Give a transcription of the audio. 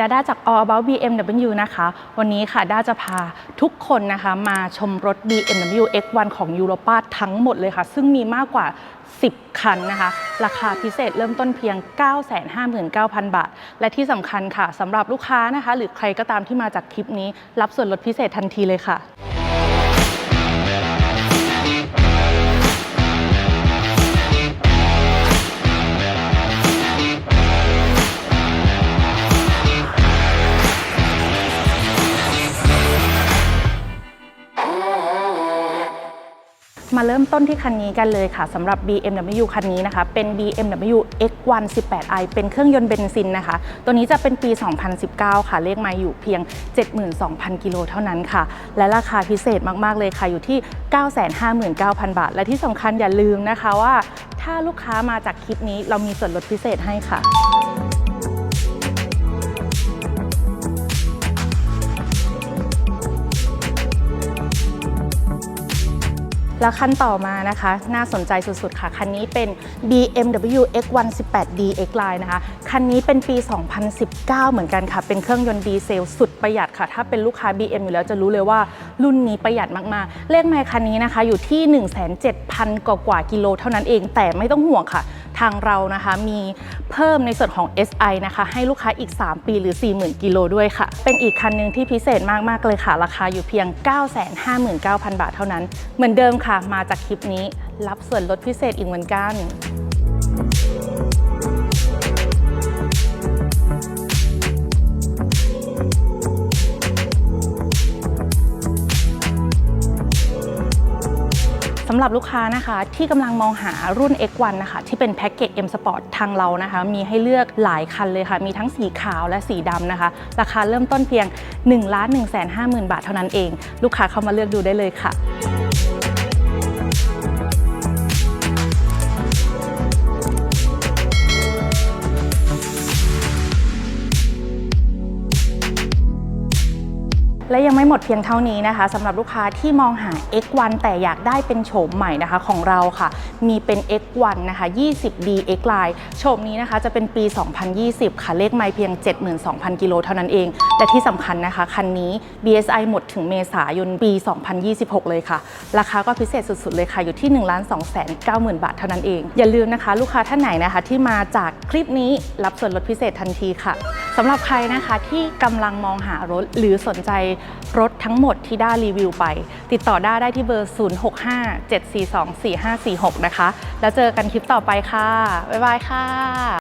ดาด้าจาก All About BMW นะคะ วันนี้ค่ะด้าจะพาทุกคนนะคะ มาชมรถ BMW X1 ของยูโรปาทั้งหมดเลยค่ะ ซึ่งมีมากกว่า 10 คันนะคะ ราคาพิเศษเริ่มต้นเพียง 959,000 บาท และที่สำคัญค่ะสำหรับลูกค้านะคะ หรือใครก็ตามที่มาจากคลิปนี้ รับส่วนลดพิเศษทันทีเลยค่ะ มาเริ่มต้นที่คันนี้กันเลยค่ะสำหรับ BMW คันนี้นะคะ เป็น BMW X1 18i เป็นเครื่องยนต์เบนซินนะคะ ตัวนี้จะเป็นปี 2019 ค่ะเลขไมาอยู่เพียง 72,000 กิโลเท่านั้นค่ะ และราคาพิเศษมากๆเลยค่ะอยู่ที่ 959,000 บาท และที่สำคัญอย่าลืมนะคะว่า ถ้าลูกค้ามาจากคลิปนี้เรามีส่วนลดพิเศษให้ค่ะ แล้วคันต่อมานะคะ น่าสนใจสุดๆค่ะ คันนี้เป็น BMW X1 18D X Line นะคะ คันนี้เป็นปี 2019 เหมือนกันค่ะ เป็นเครื่องยนต์ดีเซลสุดประหยัดค่ะ ถ้าเป็นลูกค้า BM อยู่แล้วจะรู้เลยว่ารุ่นนี้ประหยัดมากๆ เลขไมล์คันนี้นะคะอยู่ที่ 1,700 0 กว่ากว่ากิโลเท่านั้นเอง แต่ไม่ต้องห่วงค่ะ ทางเรานะคะมีเพิ่มในส่วนของ SI นะคะให้ลูกค้าอีก 3 ปีหรือ 40,000 กิโลด้วยค่ะ เป็นอีกคันหนึ่งที่พิเศษมาก ๆ เลยค่ะ ราคาอยู่เพียง 959,000 บาทเท่านั้น เหมือนเดิมค่ะ มาจากคลิปนี้รับส่วนลดพิเศษอีกเหมือนกัน สำหรับลูกค้านะคะที่กำลังมองหารุ่น X1 นะคะที่เป็นแพ็กเกจ M Sport ทางเรานะคะ มีให้เลือกหลายคันเลยค่ะ มีทั้งสีขาวและสีดำนะคะ ราคาเริ่มต้นเพียง 1 1 5 0 0 0 0 บาทเท่านั้นเอง ลูกค้าเข้ามาเลือกดูได้เลยค่ะ และยังไม่หมดเพียงเท่านี้นะคะสำหรับลูกค้าที่มองหา X1 แต่อยากได้เป็นโฉมใหม่นะคะของเราค่ะ มีเป็น X1 นะคะ 20D X Line โฉมนี้นะคะจะเป็นปี 2020 ค่ะ เลขไม่เพียง 72,000 กิโลเท่านั้นเองและที่สำคัญนะคะ คันนี้ BSI หมดถึงเมษายนปี 2026 เลยค่ะ ราคาก็พิเศษสุดๆเลยค่ะ อยู่ที่ 1 2 9 0 0 0 0 บาทเท่านั้นเอง อย่าลืมนะคะ ลูกค้าท่านไหนนะคะที่มาจากคลิปนี้รับส่วนลดพิเศษทันทีค่ะ สำหรับใครนะคะที่กำลังมองหารถหรือสนใจรถทั้งหมดที่ด้ารีวิวไป ติดต่อด้าได้ที่เบอร์ 0657424546 นะคะ แล้วเจอกันคลิปต่อไปค่ะ บ๊ายบายค่ะ